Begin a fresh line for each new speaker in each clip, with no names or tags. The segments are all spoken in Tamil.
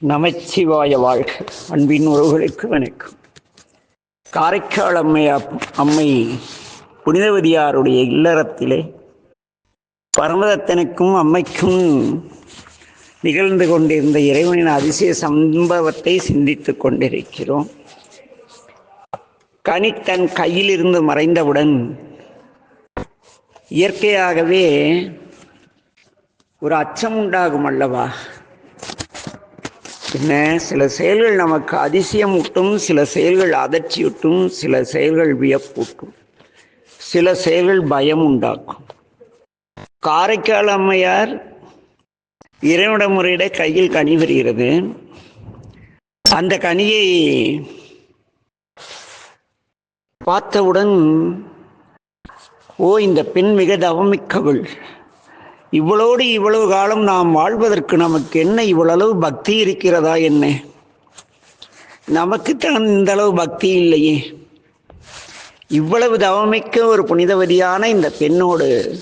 நமச்சிவாய வாழ்க. அன்பின் உறவுகளுக்கு வணக்கம். காரைக்கால் அம்மை அப்- அம்மை புனிதவதியாருடைய இல்லறத்திலே பரமதத்தனுக்கும் அம்மைக்கும் நிகழ்ந்து கொண்டிருந்த இறைவனின் அதிசய சம்பவத்தை சிந்தித்துக் கொண்டிருக்கிறோம். கனி தன் கையிலிருந்து மறைந்தவுடன் இயற்கையாகவே ஒரு அச்சம் உண்டாகும் அல்லவா? என்ன சில செயல்கள் நமக்கு அதிசயம் ஊட்டும் சில செயல்கள் அதிர்ச்சியூட்டும் சில செயல்கள் வியப்பூட்டும் சில செயல்கள் பயம் உண்டாக்கும் காரைக்கால் அம்மையார் இறைவிட முறையிட கையில் கனி வருகிறது. அந்த கனியை பார்த்தவுடன் ஓ இந்த பெண் மிக தவமிக்கவள். இவ்வளோடு இவ்வளவு காலம் நாம் வாழ்வதற்கு நமக்கு என்ன இவ்வளவு பக்தி இருக்கிறதா என்ன? நமக்குத்தான் இந்த அளவு பக்தி இல்லையே. இவ்வளவு தவமிக்க ஒரு புனிதவதியான இந்த பெண்ணோடு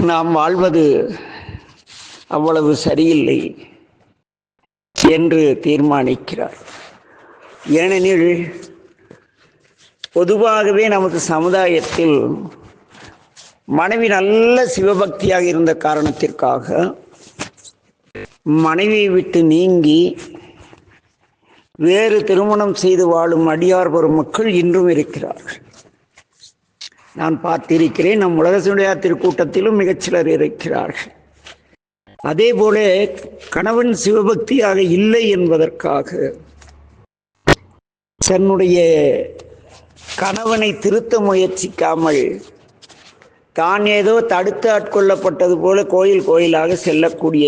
நாம் வாழ்வது அவ்வளவு சரியில்லை என்று தீர்மானிக்கிறார். ஏனெனில் பொதுவாகவே நமது சமுதாயத்தில் மனைவி நல்ல சிவபக்தியாக இருந்த காரணத்திற்காக மனைவியை விட்டு நீங்கி வேறு திருமணம் செய்து வாழும் அடியார் பெறும் மக்கள் இன்றும் இருக்கிறார்கள். நான் பார்த்திருக்கிறேன் நம் உலக சுடையாத்திரு கூட்டத்திலும் மிகச்சிலர் இருக்கிறார்கள். அதே போல கணவன் சிவபக்தியாக இல்லை என்பதற்காக தன்னுடைய கணவனை திருத்த முயற்சிக்காமல் தான் ஏதோ தடுத்து ஆட்கொள்ளப்பட்டது போல கோயில் கோயிலாக செல்லக்கூடிய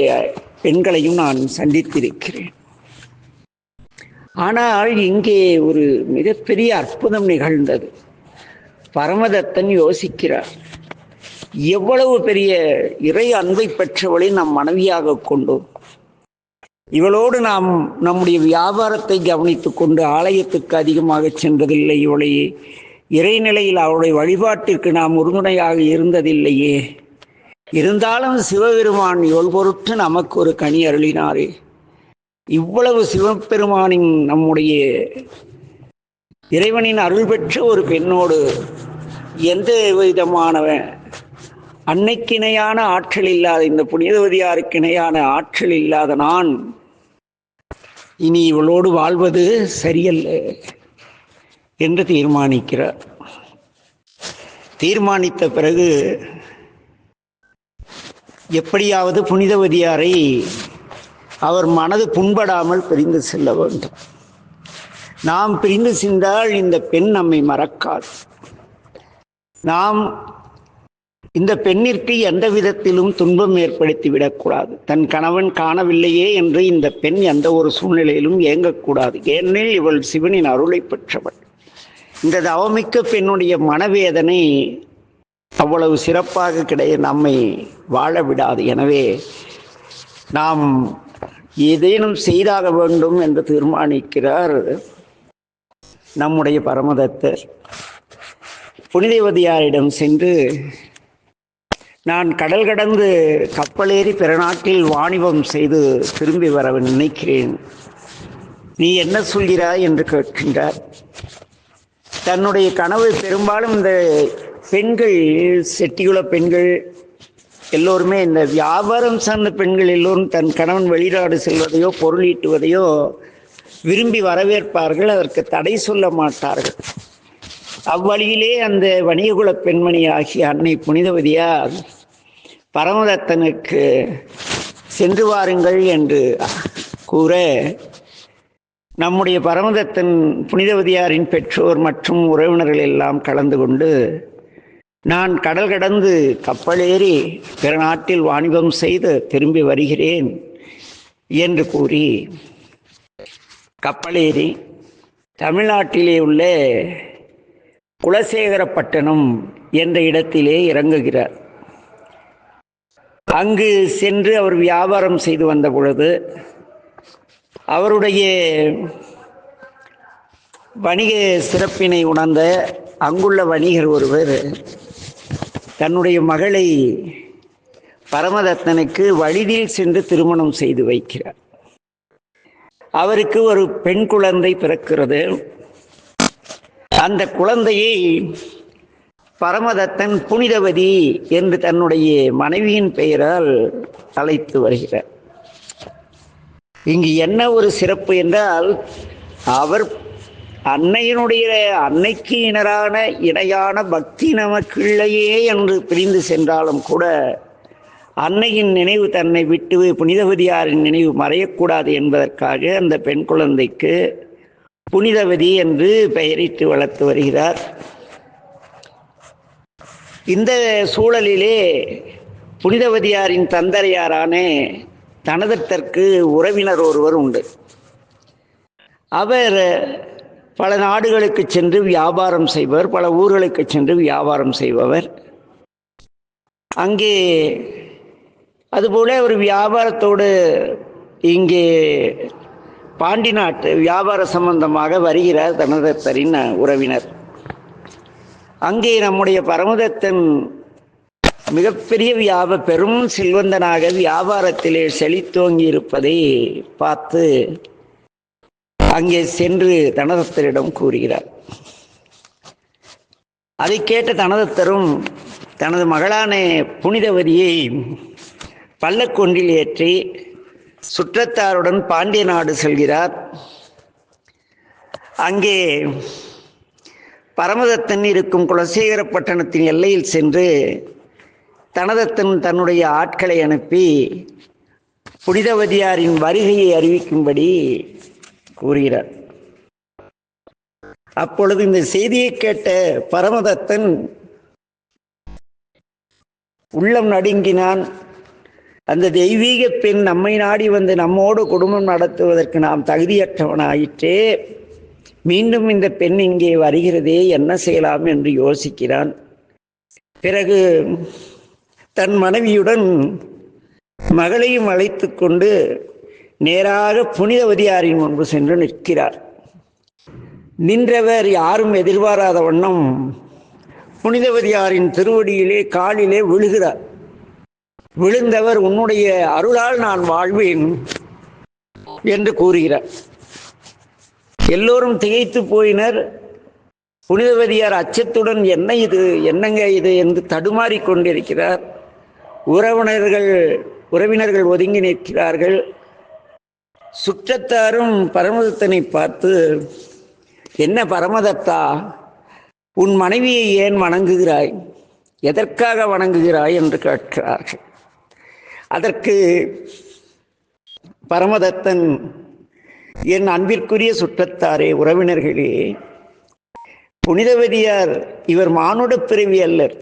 பெண்களையும் நான் சந்தித்திருக்கிறேன். ஆனால் இங்கே ஒரு மிகப்பெரிய அற்புதம் நிகழ்ந்தது. பரமதத்தன் யோசிக்கிறார் எவ்வளவு பெரிய இறை அன்பை பெற்றவளை நம் மனைவியாக கொண்டோம். இவளோடு நாம் நம்முடைய வியாபாரத்தை கவனித்துக்கொண்டு ஆலயத்துக்கு அதிகமாக சென்றதில்லை இவளை இறைநிலையில் அவளுடைய வழிபாட்டிற்கு நாம் உறுதுணையாக இருந்ததில்லையே. இருந்தாலும் சிவபெருமான் இவள் பொருட்டு நமக்கு ஒரு கனி அருளினாரே. இவ்வளவு சிவபெருமானின் நம்முடைய இறைவனின் அருள் பெற்ற ஒரு பெண்ணோடு எந்த விதமான அன்னைக்கிணையான ஆற்றல் இல்லாத இந்த புனிதவதியாருக்கு இணையான ஆற்றல் இல்லாத நான் இனி இவளோடு வாழ்வது சரியல்ல. என்று தீர்மானிக்கிறார். தீர்மானித்த பிறகு எப்படியாவது புனிதவதியாரை அவர் மனது புண்படாமல் பிரிந்து செல்ல வேண்டும். நாம் பிரிந்து சென்றால் இந்த பெண் நம்மை மறக்காது. நாம் இந்த பெண்ணிற்கு எந்த விதத்திலும் துன்பம் ஏற்படுத்தி விடக்கூடாது. தன் கணவன் காணவில்லையே என்று இந்த பெண் எந்த ஒரு சூழ்நிலையிலும் ஏங்கக்கூடாது. ஏனெனில் இவள் சிவனின் அருளை பெற்றவள். இந்த தவமிக்க பெண்ணுடைய மனவேதனை அவ்வளவு சிறப்பாக கிடைய நம்மை வாழ விடாது. எனவே நாம் ஏதேனும் செய்தாக வேண்டும் என்று தீர்மானிக்கிறார் நம்முடைய பரமதத்தர் புனிதேவதியாரிடம் சென்று நான் கடல் கடந்து கப்பலேறி பிற நாட்டில் வாணிபம் செய்து திரும்பி வர நினைக்கிறேன். நீ என்ன சொல்கிறாய்? என்று கேட்கின்றார். தன்னுடைய கனவு பெரும்பாலும் இந்த பெண்கள் செட்டியுள்ள பெண்கள் எல்லோருமே இந்த வியாபாரம் சார்ந்த பெண்கள் எல்லோரும் தன் கணவன் வெளிநாடு செல்வதையோ பொருள் ஈட்டுவதையோ விரும்பி வரவேற்பார்கள். அதற்கு தடை சொல்ல மாட்டார்கள். அவ்வழியிலே அந்த வணிககுல பெண்மணி ஆகிய அன்னை புனிதவதியார் பரமதத்தனுக்கு சென்று வாருங்கள் என்று கூற நம்முடைய பரமதத்தன் புனிதவதியாரின் பெற்றோர் மற்றும் உறவினர்கள் எல்லாம் கலந்து கொண்டு நான் கடல் கடந்து கப்பலேறி பிற நாட்டில் வாணிபம் செய்து திரும்பி வருகிறேன் என்று கூறி கப்பலேறி தமிழ்நாட்டிலே உள்ள குலசேகரப்பட்டணம் என்ற இடத்திலே இறங்குகிறார். அங்கு சென்று அவர் வியாபாரம் செய்து வந்த பொழுது அவருடைய வணிக சிறப்பினை உணர்ந்த அங்குள்ள வணிகர் ஒருவர் தன்னுடைய மகளை பரமதத்தனுக்கு வழிதில் சென்று திருமணம் செய்து வைக்கிறார். அவருக்கு ஒரு பெண் குழந்தை பிறக்கிறது. அந்த குழந்தையை பரமதத்தன் புனிதவதி என்று தன்னுடைய மனைவியின் பெயரால் அழைத்து வருகிறார். இங்கு என்ன ஒரு சிறப்பு என்றால் அவர் அன்னையினுடைய அன்னைக்கு இணரான இணையான பக்தி நமக்கில்லையே என்று பிரிந்து சென்றாலும் கூட அன்னையின் நினைவு தன்னை விட்டு புனிதவதியாரின் நினைவு மறையக்கூடாது என்பதற்காக அந்த பெண் குழந்தைக்கு புனிதவதி என்று பெயரிட்டு வளர்த்து வருகிறார். இந்த சூழலிலே புனிதவதியாரின் தந்தரையாரான தனதற்கு உறவினர் ஒருவர் உண்டு. அவர் பல நாடுகளுக்கு சென்று வியாபாரம் செய்பவர் பல ஊர்களுக்கு சென்று வியாபாரம் செய்பவர். அங்கே அதுபோல ஒரு வியாபாரத்தோடு இங்கே பாண்டி நாட்டு வியாபார சம்பந்தமாக வருகிறார் தனதத்தரின் உறவினர். அங்கே நம்முடைய பரமதத்தன் மிகப்பெரிய வியாப பெரும் செல்வந்தனாக வியாபாரத்திலே செழித்தோங்கி இருப்பதை பார்த்து அங்கே சென்று தனதத்தரிடம் கூறுகிறார். அதை கேட்ட தனதத்தரும் தனது மகளான புனிதவதியை பல்லக்கொன்றில் ஏற்றி சுற்றத்தாருடன் பாண்டிய நாடு செல்கிறார். அங்கே பரமதத்தன் இருக்கும் குலசேகர பட்டணத்தின் எல்லையில் சென்று தனதத்தன் தன்னுடைய ஆட்களை அனுப்பி புனிதவதியாரின் வருகையை அறிவிக்கும்படி கூறுகிறார். அப்பொழுது இந்த செய்தியை கேட்ட பரமதத்தன் உள்ளம் நடுங்கினான். அந்த தெய்வீக பெண் நம்மை நாடி வந்து நம்மோடு குடும்பம் நடத்துவதற்கு நாம் தகுதியற்றவனாயிற்றே. மீண்டும் இந்த பெண் இங்கே வருகிறதே என்ன செய்யலாம் என்று யோசிக்கிறான். பிறகு தன் மனைவியுடன் மகளையும் அழைத்து கொண்டு நேராக புனிதவதியாரின் முன்பு சென்று நிற்கிறார். நின்றவர் யாரும் எதிர்பாராத வண்ணம் புனிதவதியாரின் திருவடியிலே காலிலே விழுகிறார். விழுந்தவர் உன்னுடைய அருளால் நான் வாழ்வேன் என்று கூறுகிறார். எல்லோரும் திகைத்து போயினர். புனிதவதியார் அச்சத்துடன் என்ன இது? என்னங்க இது? என்று தடுமாறிக் கொண்டிருக்கிறார். உறவினர்கள் உறவினர்கள் ஒதுங்கி நிற்கிறார்கள். சுற்றத்தாரும் பரமதத்தனை பார்த்து என்ன பரமதத்தா உன் மனைவியை ஏன் வணங்குகிறாய்? எதற்காக வணங்குகிறாய்? என்று கேட்கிறார்கள். அதற்கு பரமதத்தன் என் அன்பிற்குரிய சுற்றத்தாரே உறவினர்களே புனிதவதியார் இவர் மானுட பிறவி அல்லர்.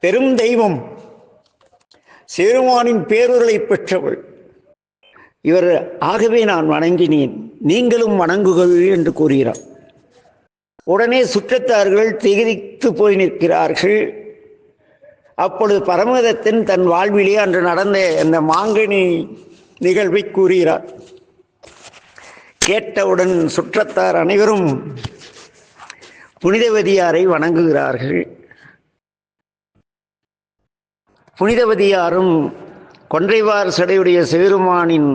பெரும் தெய்வம் சேருமானின் பேருரை பெற்றவள். இவர் ஆகவே நான் வணங்கினேன். நீங்களும் வணங்குகள் என்று கூறுகிறார். உடனே சுற்றத்தார்கள் திகதித்து போய் நிற்கிறார்கள். அப்பொழுது பரமதத்தின் தன் வாழ்விலே அன்று நடந்த அந்த மாங்கனி நிகழ்வை கூறுகிறார். கேட்டவுடன் சுற்றத்தார் அனைவரும் புனிதவதியாரை வணங்குகிறார்கள். புனிதவதியாரும் கொன்றைவார் சடையுடைய சிவருமானின்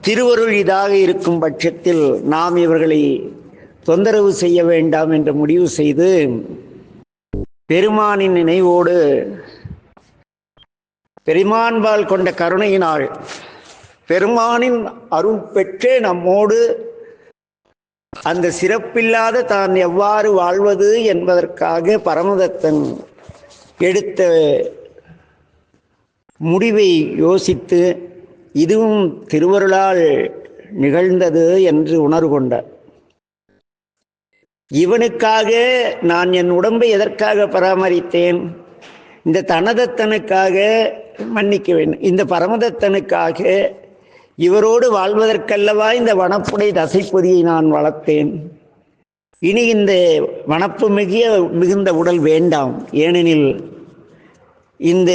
திருவருள் இதாக இருக்கும் பட்சத்தில் நாம் இவர்களை தொந்தரவு செய்ய வேண்டாம் என்று முடிவு செய்து பெருமானின் நினைவோடு பெருமான்பால் கொண்ட கருணையினால் பெருமானின் அருள் பெற்றே நம்மோடு அந்த சிறப்பில்லாத தான் எவ்வாறு வாழ்வது என்பதற்காக பரமதத்தன் எடுத்த முடிவை யோசித்து இதுவும் திருவருளால் நிகழ்ந்தது என்று உணர்வு கொண்டார் இவனுக்காக நான் என் உடம்பை எதற்காக பராமரித்தேன்? இந்த தனதத்தனுக்காக மன்னிக்க வேண்டும் இந்த பரமதத்தனுக்காக இவரோடு வாழ்வதற்கல்லவா இந்த வனப்புடை தசைப்பொதியை நான் வளர்த்தேன். இனி இந்த வனப்பு மிகிய மிகுந்த உடல் வேண்டாம். ஏனெனில் இந்த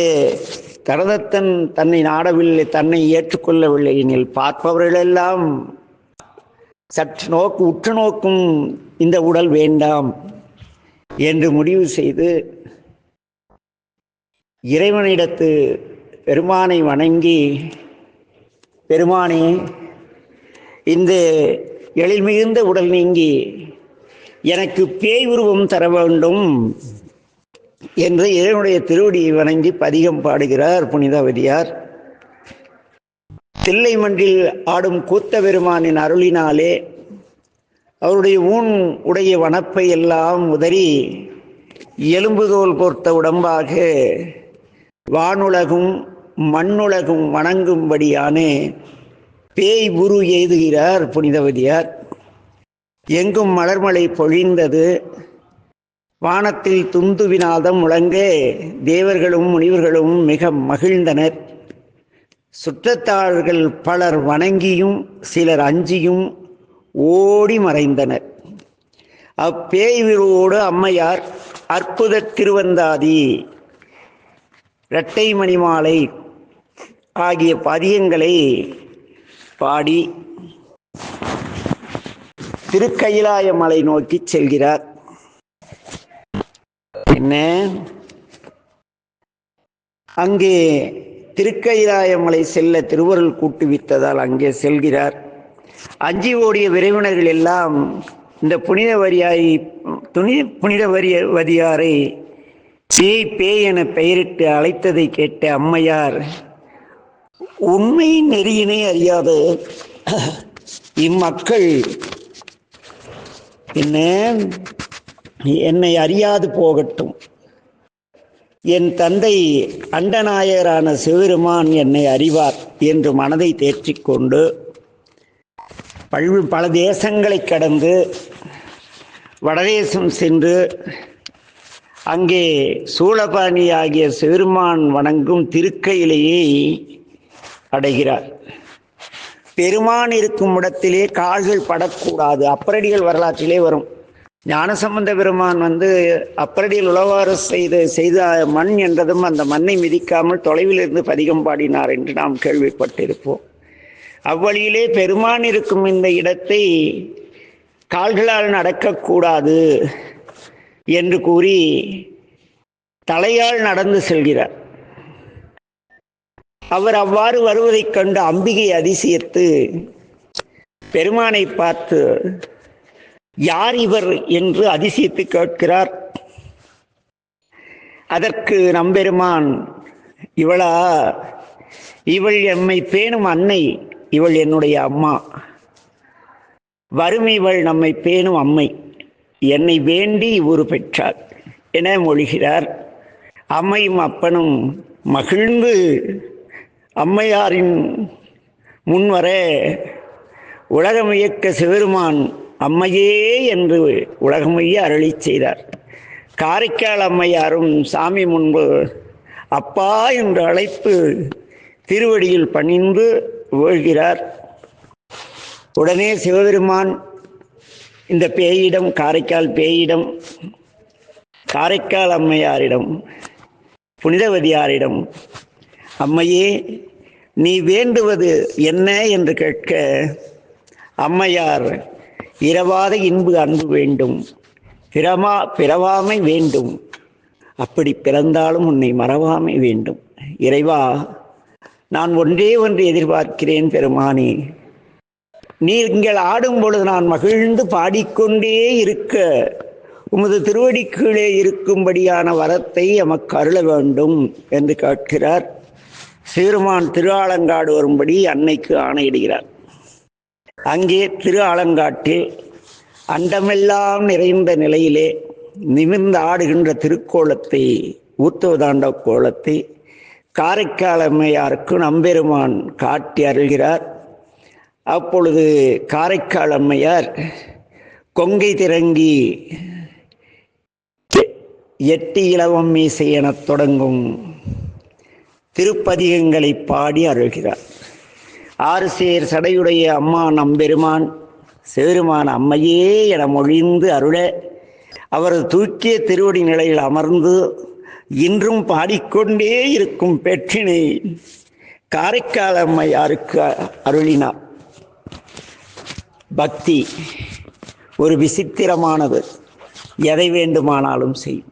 தரதத்தன் தன்னை நாடவில்லை தன்னை ஏற்றுக்கொள்ளவில்லை எனில் பார்ப்பவர்களெல்லாம் சற்று நோக்கு உற்று நோக்கும் இந்த உடல் வேண்டாம் என்று முடிவு செய்து இறைவனிடத்து பெருமானை வணங்கி பெருமானே இந்த எழில் மிகுந்த உடல் நீங்கி எனக்கு பேய் உருவம் தர வேண்டும். என்று இறைவனுடைய திருவடியை வணங்கி பதிகம் பாடுகிறார் புனிதவதியார். தில்லை மன்றில் ஆடும் கூத்த பெருமானின் அருளினாலே அவருடைய ஊன் உடைய வனப்பை எல்லாம் உதறி எலும்புதோல் பொர்த்த உடம்பாக வானுலகும் மண்ணுலகும் வணங்கும்படியான பேய் உரு எய்துகிறார் புனிதவதியார். எங்கும் மலர்மலை பொழிந்தது வானத்தில் துந்துவினாதம் முழங்க தேவர்களும் முனிவர்களும் மிக மகிழ்ந்தனர். சுற்றத்தாளர்கள் பலர் வணங்கியும் சிலர் அஞ்சியும் ஓடி மறைந்தனர். அப்பேய்விரோடு அம்மையார் அற்புத திருவந்தாதி இரட்டை மணிமாலை ஆகிய பதியங்களை பாடி திருக்கயிலாய மலை நோக்கி செல்கிறார். என்ன? அங்கே திருக்கயிலாயமலை செல்ல திருவருள் கூட்டுவித்ததால் அங்கே செல்கிறார். அஞ்சி ஓடிய விரைவினர்கள் எல்லாம் இந்த புனித வரியாரி துணி புனித வரிய வதியாரை பேய் பேய் என பெயரிட்டு அழைத்ததை கேட்ட அம்மையார் உண்மை நெறியினை அறியாத இம்மக்கள். என்ன? என்னை அறியாது போகட்டும். என் தந்தை அண்டநாயகரான சிவபெருமான் என்னை அறிவார் என்று மனதை தேற்றிக்கொண்டு பல்வி பல தேசங்களை கடந்து வடதேசம் சென்று அங்கே சூளபாணி ஆகிய சிவருமான் வணங்கும் திருக்கையிலேயே அடைகிறார். பெருமான் இருக்கும் இடத்திலே கால்கள் படக்கூடாது அப்பரடிகள் வரலாற்றிலே வரும். ஞானசம்பந்த பெருமான் வந்து அப்பரடியில் உளவாறு செய்த செய்த மண் என்றதும் அந்த மண்ணை மிதிக்காமல் தொலைவில் இருந்து பதிகம் பாடினார் என்று நாம் கேள்விப்பட்டிருப்போம். அவ்வழியிலே பெருமான் இருக்கும் இந்த இடத்தை கால்களால் நடக்கக்கூடாது என்று கூறி தலையால் நடந்து செல்கிறார். அவர் அவ்வாறு வருவதைக் கண்டு அம்பிகை அதிசயத்து பெருமானை பார்த்து யார் இவர் என்று அதிசயித்து கேட்கிறார். அதற்கு நம்பெருமான் இவளா? இவள் எம்மை பேணும் அன்னை இவள் என்னுடைய அம்மா. வறுமை இவள் நம்மை பேணும் அம்மை. என்னை வேண்டி இவ்வுரு பெற்றாள் என மொழிகிறார். அம்மையும் அப்பனும் மகிழ்ந்து அம்மையாரின் முன்வர உலகம் இயக்க சிவருமான் அம்மையே என்று உலகமையே அருளி செய்தார். காரைக்கால் அம்மையாரும் சாமி முன்பு அப்பா என்று அழைப்பு திருவடியில் பணிந்து வீழ்கிறார். உடனே சிவபெருமான் இந்த பேயிடம் காரைக்கால் பேயிடம் காரைக்கால் அம்மையாரிடம் புனிதவதியாரிடம் அம்மையே நீ வேண்டுவது என்ன? என்று கேட்க அம்மையார் இரவாத இன்பு அன்பு வேண்டும். பிறமா பிறவாமை வேண்டும். அப்படி பிறந்தாலும் உன்னை மறவாமை வேண்டும். இறைவா நான் ஒன்றே ஒன்று எதிர்பார்க்கிறேன் பெருமானே. நீங்கள் ஆடும் பொழுது நான் மகிழ்ந்து பாடிக்கொண்டே இருக்க. உமது திருவடி கீழே இருக்கும்படியான வரத்தை எமக்கு அருள வேண்டும் என்று கேட்கிறார். சீருமான் திருவாலங்காடு வரும்படி அன்னைக்கு ஆணையிடுகிறார். அங்கே திரு ஆலங்காட்டில் அண்டமெல்லாம் நிறைந்த நிலையிலே நிமிர்ந்து ஆடுகின்ற திருக்கோலத்தை ஊத்துவதாண்ட கோலத்தை காரைக்கால் அம்மையாருக்கு நம்பெருமான் காட்டி அருள்கிறார். அப்பொழுது காரைக்கால் அம்மையார் கொங்கை திறங்கி எட்டு இளவம் மீசை எனத் தொடங்கும் திருப்பதிகங்களை பாடி அருள்கிறார். ஆறு சேர் சடையுடைய அம்மா நம்பெருமான் சேருமான அம்மையே என மொழிந்து அருள அவரது தூக்கிய திருவடி நிலையில் அமர்ந்து இன்றும் பாடிக்கொண்டே இருக்கும் பெற்றினை காரைக்கால் அம்மையாருக்கு அருளினார் பக்தி ஒரு விசித்திரமானது எதை வேண்டுமானாலும் செய்யும்.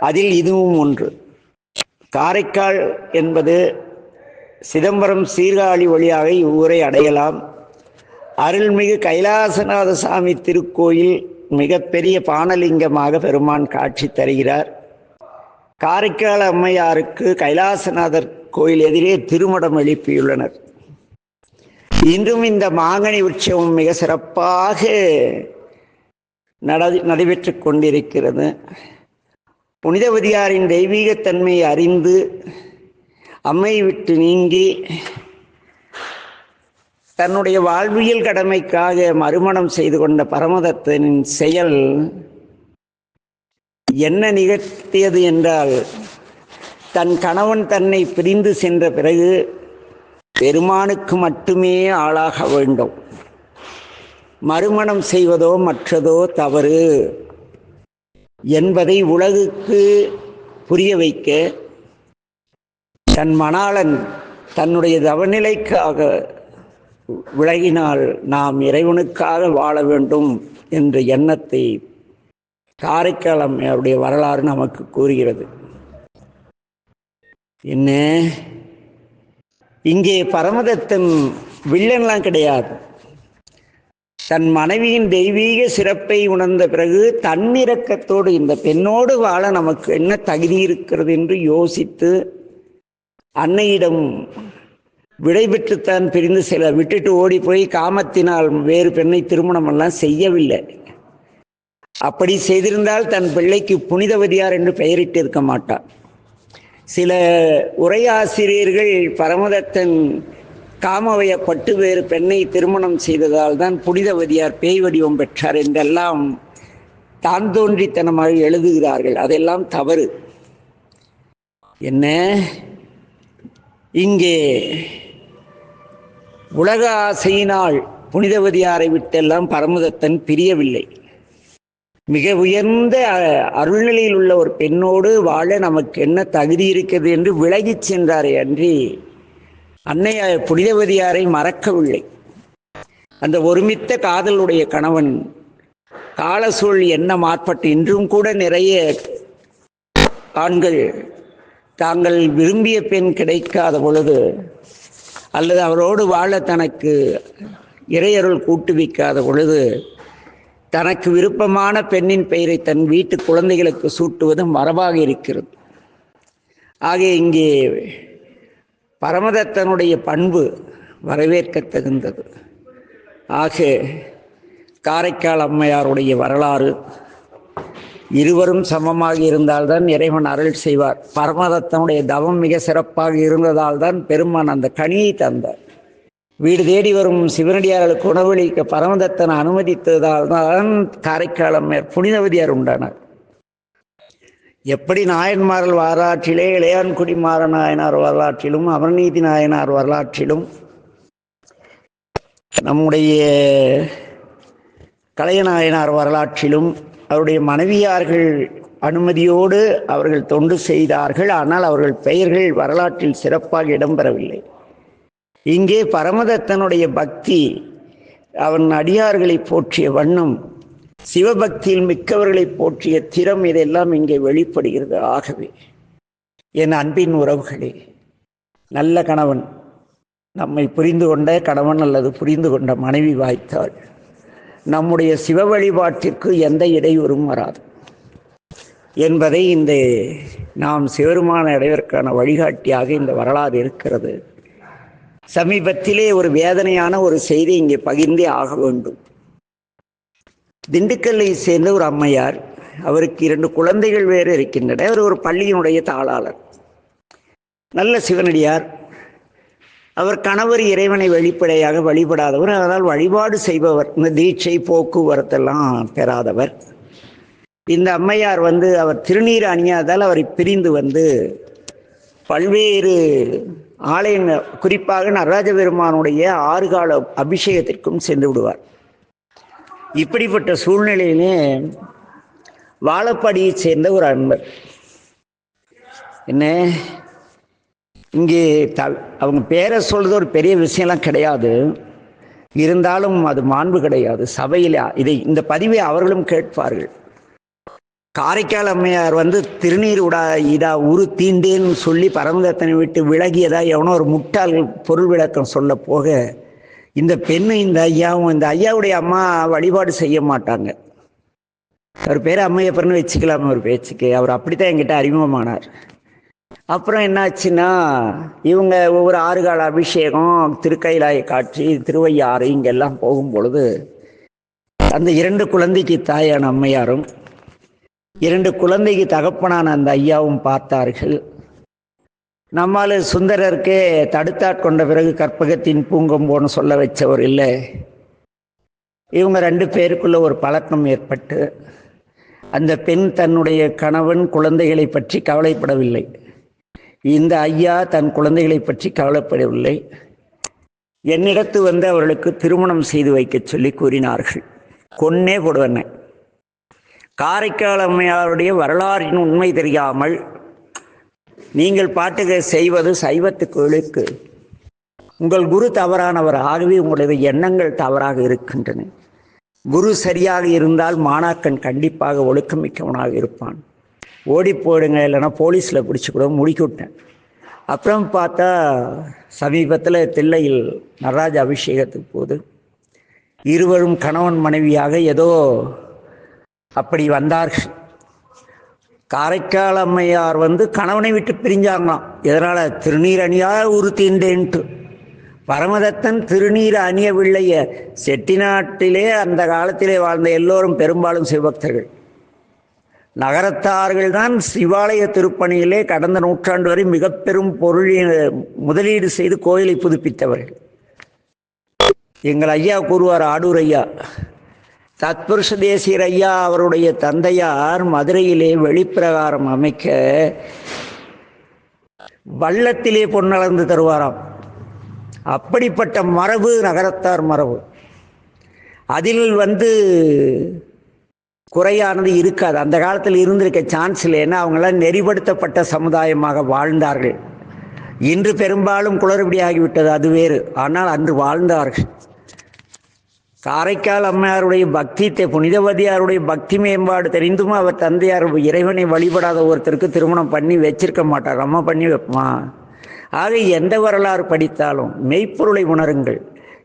அதில் இதுவும் ஒன்று. காரைக்கால் என்பது சிதம்பரம் சீர்காழி வழியாக இவ்வூரை அடையலாம். அருள்மிகு கைலாசநாத சாமி திருக்கோயில் மிகப்பெரிய பானலிங்கமாக பெருமான் காட்சி தருகிறார். காரைக்கால் அம்மையாருக்கு கைலாசநாதர் கோயில் எதிரே திருமடம் எழுப்பியுள்ளனர். இன்றும் இந்த மாங்கனி உற்சவம் மிக சிறப்பாக நட நடைபெற்றுக் கொண்டிருக்கிறது. புனிதவதியாரின் தெய்வீகத்தன்மையை அறிந்து அம்மை விட்டு நீங்கி தன்னுடைய வாழ்வியல் கடமைக்காக மறுமணம் செய்து கொண்ட பரமதத்தனின் செயல் என்ன நிகழ்த்தியது என்றால் தன் கணவன் தன்னை பிரிந்து சென்ற பிறகு பெருமானுக்கு மட்டுமே ஆளாக வேண்டும். மறுமணம் செய்வதோ மற்றதோ தவறு என்பதை உலகுக்கு புரிய வைக்க தன் மணாளன் தன்னுடைய தவநிலைக்காக விலகினால் நாம் இறைவனுக்காக வாழ வேண்டும் என்ற எண்ணத்தை காரைக்காலம் அவருடைய வரலாறு நமக்கு கூறுகிறது. என்ன? இங்கே பரமதத்தன் வில்லன்லாம் கிடையாது. தன் மனைவியின் தெய்வீக சிறப்பை உணர்ந்த பிறகு தன்னிறக்கத்தோடு இந்த பெண்ணோடு வாழ நமக்கு என்ன தகுதி இருக்கிறது என்று யோசித்து அன்னையிடம் விடைபெற்றுத்தான் பிரிந்து சில விட்டுட்டு ஓடி போய் காமத்தினால் வேறு பெண்ணை திருமணம் எல்லாம் செய்யவில்லை. அப்படி செய்திருந்தால் தன் பிள்ளைக்கு புனிதவதியார் என்று பெயரிட்டு இருக்க மாட்டார் சில உரையாசிரியர்கள் பரமதத்தன் காமவயப்பட்டு வேறு பெண்ணை திருமணம் செய்ததால் தான் புனிதவதியார் பேய் வடிவம் பெற்றார் என்றெல்லாம் தான் தோன்றித்தனமாக எழுதுகிறார்கள். அதெல்லாம் தவறு. என்ன? இங்கே உலக ஆசையினால் புனிதவதியாரை விட்டெல்லாம் பரமதத்தன் பிரியவில்லை. மிக உயர்ந்த அருள்நிலையில் உள்ள ஒரு பெண்ணோடு வாழ நமக்கு என்ன தகுதி இருக்கிறது என்று விலகிச் சென்றாரே அன்றி அன்னைய புனிதவதியாரை மறக்கவில்லை. அந்த ஒருமித்த காதலுடைய கணவன் காலசூழ் என்ன மாற்பட்டு இன்றும் கூட நிறைய ஆண்கள் தாங்கள் விரும்பிய பெண் கிடைக்காத பொழுது அல்லது அவரோடு வாழ தனக்கு இறையருள் கூட்டுவிக்காத பொழுது தனக்கு விருப்பமான பெண்ணின் பெயரை தன் வீட்டு குழந்தைகளுக்கு சூட்டுவது மரபாக இருக்கிறது. ஆக இங்கே பரமதத்தனுடைய பண்பு வரவேற்கத் தகுந்தது ஆக காரைக்கால் அம்மையாருடைய வரலாறு இருவரும் சமமாக இருந்தால்தான் இறைவன் அருள் செய்வார். பரமதத்தனுடைய தவம் மிக சிறப்பாக இருந்ததால் தான் பெருமான் அந்த கனியை தந்தார். வீடு தேடி வரும் சிவனடியார்களுக்கு உணவளிக்க பரமதத்தன் அனுமதித்ததால் தான் காரைக்கால் புனிதவதியார் உண்டானார். எப்படி நாயன்மார்கள் வரலாற்றிலே இளையான்குடி மாறநாயனார் வரலாற்றிலும் அமர்நீதி நாயனார் வரலாற்றிலும் நம்முடைய கலையநாயனார் வரலாற்றிலும் அவருடைய மனைவியார்கள் அனுமதியோடு அவர்கள் தொண்டு செய்தார்கள். ஆனால் அவர்கள் பெயர்கள் வரலாற்றில் சிறப்பாக இடம்பெறவில்லை. இங்கே பரமதத்தனுடைய பக்தி அவன் அடியார்களை போற்றிய வண்ணம் சிவபக்தியில் மிக்கவர்களை போற்றிய திறம் இதெல்லாம் இங்கே வெளிப்படுகிறது ஆகவே. என் அன்பின் உறவுகளே நல்ல கணவன் நம்மை புரிந்து கொண்ட கணவன் அல்லது புரிந்து கொண்ட மனைவி வாய்த்தாள். நம்முடைய சிவ வழிபாட்டிற்கு எந்த இடையூறும் வராது. என்பதை இந்த நாம் சிவருமான அடைவதற்கான வழிகாட்டியாக இந்த வரலாறு இருக்கிறது. சமீபத்திலே ஒரு வேதனையான ஒரு செய்தி இங்கே பகிர்ந்தே ஆக வேண்டும். திண்டுக்கல்லை சேர்ந்த ஒரு அம்மையார் அவருக்கு இரண்டு குழந்தைகள் வேறு இருக்கின்றன. அவர் ஒரு பள்ளியினுடைய தாளாளர். நல்ல சிவனடியார். அவர் கணவர் இறைவனை வெளிப்படையாக வழிபடாதவர் அதனால் வழிபாடு செய்பவர் இந்த தீட்சை போக்குவரத்தெல்லாம் பெறாதவர். இந்த அம்மையார் வந்து அவர் திருநீர் அணியாதால் அவரை பிரிந்து வந்து பல்வேறு ஆலயங்கள் குறிப்பாக நடராஜ பெருமானுடைய ஆறுகால அபிஷேகத்திற்கும் சென்று விடுவார். இப்படிப்பட்ட சூழ்நிலையிலே வாழப்பாடியைச் சேர்ந்த ஒரு அன்பர். என்ன? இங்கே த அவங்க பேரை சொல்கிறது ஒரு பெரிய விஷயம்லாம் கிடையாது. இருந்தாலும் அது மாண்பு கிடையாது. சபையில் இதை இந்த பதிவை அவர்களும் கேட்பார்கள். காரைக்கால் அம்மையார் வந்து திருநீர் உடா இதா உரு தீண்டேன்னு சொல்லி பரமதத்தனை விட்டு விலகியதா எவனோ ஒரு முட்டாள் பொருள் விளக்கம் சொல்ல போக இந்த பெண்ணு இந்த ஐயாவும் இந்த ஐயாவுடைய அம்மா வழிபாடு செய்ய மாட்டாங்க. அவர் பேர் அம்மையப்பர்னு வச்சுக்கலாம் ஒரு பேச்சுக்கு. அவர் அப்படித்தான் என்கிட்ட அறிமுகமானார். அப்புறம் என்னாச்சுன்னா இவங்க ஒவ்வொரு ஆறுகால அபிஷேகம் திருக்கைலாய காட்சி திருவையாறு இங்கெல்லாம் போகும் பொழுது அந்த இரண்டு குழந்தைக்கு தாயான அம்மையாரும் இரண்டு குழந்தைக்கு தகப்பனான அந்த ஐயாவும் பார்த்தார்கள். நம்மால் சுந்தரருக்கே தடுத்தாட்கொண்ட பிறகு கற்பகத்தின் பூங்கம்போன்னு சொல்ல வச்சவர் இல்லை. இவங்க ரெண்டு பேருக்குள்ள ஒரு பழக்கம் ஏற்பட்டு அந்த பெண் தன்னுடைய கணவன் குழந்தைகளை பற்றி கவலைப்படவில்லை. இந்த ஐயா தன் குழந்தைகளை பற்றி கவலைப்படவில்லை. என்னிடத்து வந்து அவர்களுக்கு திருமணம் செய்து வைக்கச் சொல்லி கூறினார்கள். கொன்னே போடுவன காரைக்கால் அம்மையாருடைய வரலாறின் உண்மை தெரியாமல் நீங்கள் பாட்டுக செய்வது சைவத்துக்கு இழுக்கு உங்கள் குரு தவறானவர். ஆகவே உங்களுடைய எண்ணங்கள் தவறாக இருக்கின்றன. குரு சரியாக இருந்தால் மாணாக்கன் கண்டிப்பாக ஒழுக்கமிக்கவனாக இருப்பான். ஓடி போயிடுங்க இல்லைன்னா போலீஸில் பிடிச்சி கூட முடிக்கிவிட்டேன் அப்புறம் பார்த்தா சமீபத்தில் தில்லையில் நடராஜ அபிஷேகத்துக்கு போது இருவரும் கணவன் மனைவியாக ஏதோ அப்படி வந்தார்கள். காரைக்கால் அம்மையார் வந்து கணவனை விட்டு பிரிஞ்சாங்களாம். இதனால் திருநீர் அணியாக உறுத்தின்றேன்ட்டு. பரமதத்தன் திருநீர் அணியவில்லைய. செட்டிநாட்டிலே அந்த காலத்திலே வாழ்ந்த எல்லோரும் பெரும்பாலும் சிவபக்தர்கள். நகரத்தார்கள் தான் சிவாலய திருப்பணியிலே கடந்த நூற்றாண்டு வரை மிக பெரும் முதலீடு செய்து கோயிலை புதுப்பித்தவர்கள். எங்கள் ஐயா கூறுவார் ஆடூர் ஐயா தத்புருஷ தேசியர் ஐயா அவருடைய தந்தையார் மதுரையிலே வெளிப்பிரகாரம் அமைக்க வள்ளத்திலே பொன்னளந்து தருவாராம். அப்படிப்பட்ட மரபு நகரத்தார் மரபு. அதில் வந்து குறையானது இருக்காது. அந்த காலத்தில் இருந்திருக்க சான்ஸ் இல்லை ஏன்னா அவங்களாம் நெறிப்படுத்தப்பட்ட சமுதாயமாக வாழ்ந்தார்கள். இன்று பெரும்பாலும் குளறுபடியாகிவிட்டது அது வேறு. ஆனால் அன்று வாழ்ந்தார்கள். காரைக்கால் அம்மையாருடைய பக்தி புனிதவதியாருடைய பக்தி மேம்பாடு தெரிந்தும்? அவர் தந்தையார் இறைவனை வழிபடாத ஒருத்தருக்கு திருமணம் பண்ணி வச்சிருக்க மாட்டார். அம்மா பண்ணி வைப்போமா? ஆக எந்த வரலாறு படித்தாலும் மெய்ப்பொருளை உணருங்கள்.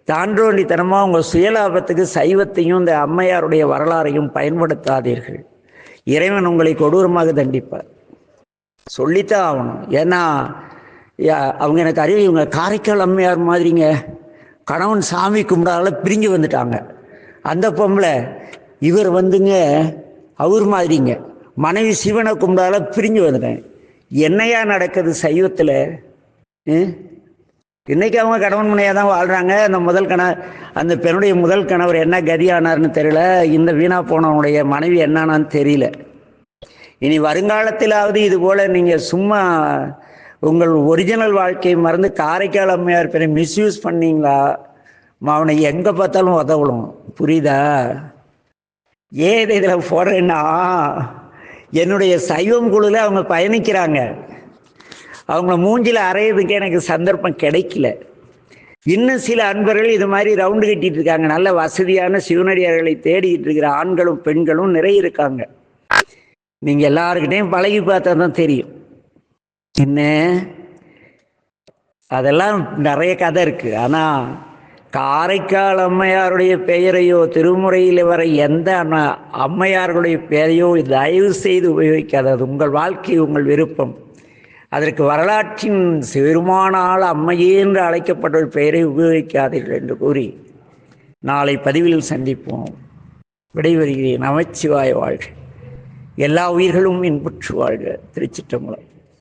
தாண்டோண்டித்தனமாக உங்கள் சுயலாபத்துக்கு சைவத்தையும் இந்த அம்மையாருடைய வரலாறையும் பயன்படுத்தாதீர்கள். இறைவன் உங்களை கொடூரமாக தண்டிப்பார். சொல்லித்தான் ஆகணும். ஏன்னா யா- அவங்க எனக்கு அறிவு இவங்க காரைக்கால் அம்மையார் மாதிரிங்க. கணவன் சாமி கும்பிடால பிரிஞ்சு வந்துட்டாங்க. அந்த பொம்பளை இவர் வந்துங்க அவர் மாதிரிங்க. மனைவி சிவனை கும்பிடால பிரிஞ்சு வந்துட்டேன். என்னையா நடக்குது சைவத்தில்? இன்னைக்கு அவங்க கணவன் முனையாக தான் வாழ்கிறாங்க அந்த முதல் கண அந்த பெண்ணுடைய முதல் கணவர் என்ன கதியானார்னு தெரியல. இந்த வீணா போனவனுடைய மனைவி என்னானான்னு தெரியல. இனி வருங்காலத்திலாவது இது போல நீங்கள் சும்மா உங்கள் ஒரிஜினல் வாழ்க்கையை மறந்து காரைக்கால் அம்மையார் பேரை மிஸ்யூஸ் பண்ணீங்களா? அவனை எங்கே பார்த்தாலும் உதவலும் புரியுதா? ஏது இதில் போடுறேன்னா என்னுடைய சைவம் குழுல அவங்க பயணிக்கிறாங்க. அவங்கள மூஞ்சில் அறையிறதுக்கு எனக்கு சந்தர்ப்பம் கிடைக்கல. இன்னும் சில அன்பர்கள் இது மாதிரி ரவுண்டு கட்டிட்டு இருக்காங்க. நல்ல வசதியான சிவனடியார்களை தேடிக்கிட்டு இருக்கிற ஆண்களும் பெண்களும் நிறைய இருக்காங்க. நீங்க எல்லாருக்கிட்டையும் பழகி பார்த்தா தான் தெரியும். என்ன? அதெல்லாம் நிறைய கதை இருக்கு. ஆனா காரைக்கால் அம்மையாருடைய பெயரையோ திருமுறையில் வர எந்த அம்மையார்களுடைய பெயரையோ தயவு செய்து உபயோகிக்காதது. உங்கள் வாழ்க்கை உங்கள் விருப்பம். அதற்கு வரலாற்றின் சிறுமானால் அம்மையே என்று அழைக்கப்பட்ட பெயரை உபயோகிக்காதீர்கள் என்று கூறி நாளை பதிவில் சந்திப்போம். விடைபெறுகிறேன். நமச்சிவாய வாழ்க. எல்லா உயிர்களும் இன்புற்று வாழ்க. திருச்சிற்றம்பலம்.